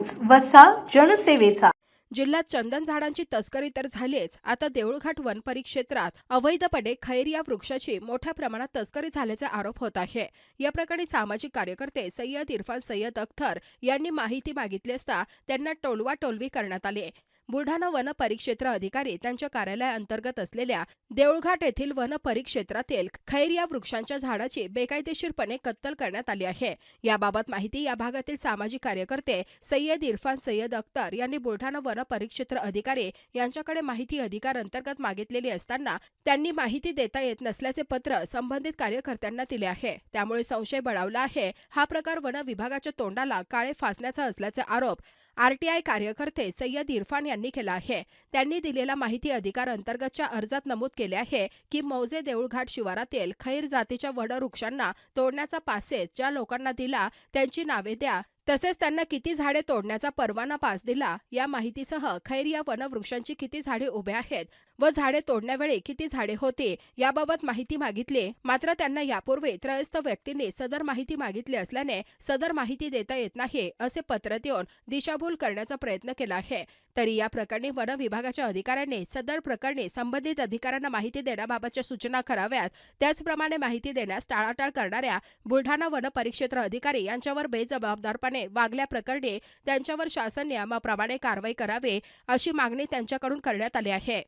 News वसा जनसेवेचा. जिल्ह्यात चंदन झाडांची तस्करी तर झालीच. आता देऊळघाट वन परिक्षेत्रात अवैधपणे खैर या वृक्षाची मोठ्या प्रमाणात तस्करी झाल्याचा आरोप होत आहे. या प्रकरणी सामाजिक कार्यकर्ते सय्यद इरफान सय्यद अख्तर यांनी माहिती मागितली असता त्यांना टोलवा टोलवी करण्यात आली. बुलढाणा वन परिक्षेत्र अधिकारी त्यांच्या कार्यालयाअंतर्गत असलेल्या देऊळघाट येथील वन परिक्षेत्रातील खैर या वृक्षांच्या झाडाची बेकायदेशीरपणे कत्तल करण्यात आली आहे. याबाबत माहिती या भागातील सामाजिक कार्यकर्ते सय्यद इरफान सय्यद अख्तर यांनी बुलढाणा वन परिक्षेत्र अधिकारी यांच्याकडे माहिती अधिकार अंतर्गत मागितलेली असताना त्यांनी माहिती देता येत नसल्याचे पत्र संबंधित कार्यकर्त्यांना दिले आहे. त्यामुळे संशय बळावला आहे. हा प्रकार वन विभागाच्या तोंडाला काळे फासण्याचा असल्याचे आरोप आरटीआय कार्यकर्ते सय्यद इरफान यांनी केला आहे. त्यांनी दिलेला माहिती अधिकार अंतर्गतच्या अर्जात नमूद केले आहे की मौजे देऊळघाट शिवारातील खैर जातीच्या वडवृक्षांना तोडण्याचा पासेस ज्या लोकांना दिला त्यांची नावे द्या. तसेच त्यांना किती झाडे तोडण्याचा परवाना पास दिला या माहितीसह खैर या वनवृक्षांची किती झाडे उभे आहेत व झाडे तोडण्यावेळी किती झाडे होते याबाबत माहिती मागितली. मात्र त्यांना यापूर्वी त्रयस्थ व्यक्तींनी सदर माहिती मागितली असल्याने सदर माहिती देता येत नाही असे पत्र देऊन दिशाभूल करण्याचा प्रयत्न केला आहे. तरी या प्रकरणी वन विभागाच्या अधिकाऱ्यांनी सदर प्रकरणी संबंधित अधिकाऱ्यांना माहिती देण्याबाबतच्या सूचना कराव्यात. त्याचप्रमाणे माहिती देण्यास टाळाटाळ करणाऱ्या बुलढाणा वन परिक्षेत्र अधिकारी यांच्यावर बेजबाबदारपणे वागल्याप्रकरणी त्यांच्यावर शासन नियमाप्रमाणे कारवाई करावी अशी मागणी त्यांच्याकडून करण्यात आली आहे.